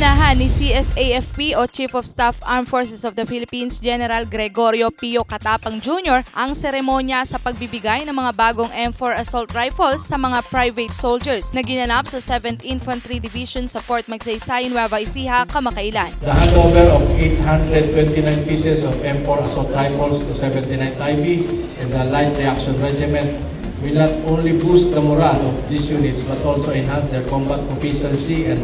Pinangunahan ni CSAFP o Chief of Staff Armed Forces of the Philippines General Gregorio Pio Katapang Jr. ang seremonya sa pagbibigay ng mga bagong M4 assault rifles sa mga private soldiers na ginanap sa 7th Infantry Division sa Fort Magsaysay, Nueva Ecija, kamakailan. The handover of 829 pieces of M4 assault rifles to 79 IB and the Light Reaction Regiment will not only boost the morale of these units but also enhance their combat proficiency and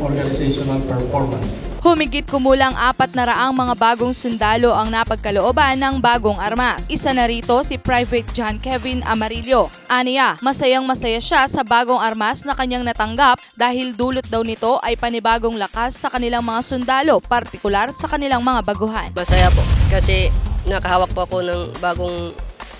organizational performance. Humigit kumulang apat na raang mga bagong sundalo ang napagkalooban ng bagong armas. Isa na rito si Private John Kevin Amarillo. Aniya, masayang masaya siya sa bagong armas na kanyang natanggap dahil dulot daw nito ay panibagong lakas sa kanilang mga sundalo, partikular sa kanilang mga baguhan. Masaya po kasi nakahawak po ako ng bagong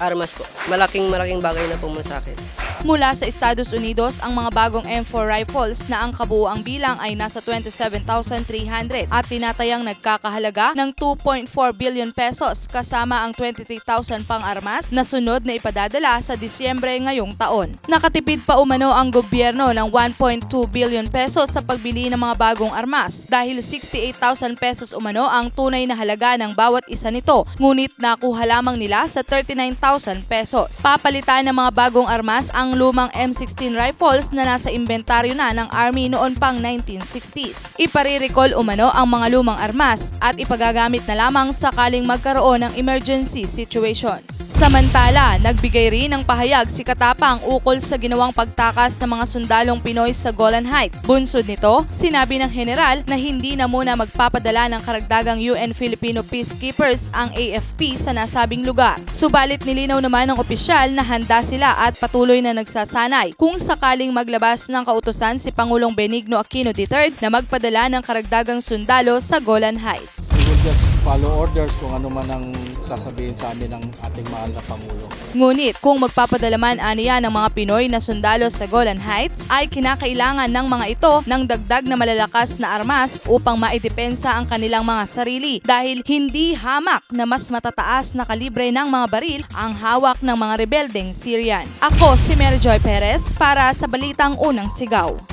armas po. Malaking malaking bagay na po mo sa akin. Mula sa Estados Unidos, ang mga bagong M4 rifles na ang kabuuang bilang ay nasa 27,300 at tinatayang nagkakahalaga ng 2.4 billion pesos kasama ang 23,000 pang armas na sunod na ipadadala sa Disyembre ngayong taon. Nakatipid pa umano ang gobyerno ng 1.2 billion pesos sa pagbili ng mga bagong armas dahil 68,000 pesos umano ang tunay na halaga ng bawat isa nito ngunit nakuha lamang nila sa 39,000 pesos. Papalitan ng mga bagong armas ang lumang M16 rifles na nasa inventaryo na ng Army noon pang 1960s. Ipare-recall umano ang mga lumang armas at ipagagamit na lamang sakaling magkaroon ng emergency situations. Samantala, nagbigay rin ng pahayag si Katapang ukol sa ginawang pagtakas sa mga sundalong Pinoy sa Golan Heights. Bunsod nito, sinabi ng general na hindi na muna magpapadala ng karagdagang UN Filipino peacekeepers ang AFP sa nasabing lugar. Subalit nilinaw naman ng opisyal na handa sila at patuloy na nagsasanay kung sakaling maglabas ng kautosan si Pangulong Benigno Aquino III na magpadala ng karagdagang sundalo sa Golan Heights. Just follow orders kung ano man ang sasabihin sa amin ng ating mahal na Pangulo. Ngunit kung magpapadala man aniya ng mga Pinoy na sundalo sa Golan Heights, ay kinakailangan ng mga ito ng dagdag na malalakas na armas upang maidepensa ang kanilang mga sarili dahil hindi hamak na mas matataas na kalibre ng mga baril ang hawak ng mga rebeldeng Syrian. Ako si Mary Joy Perez para sa Balitang Unang Sigaw.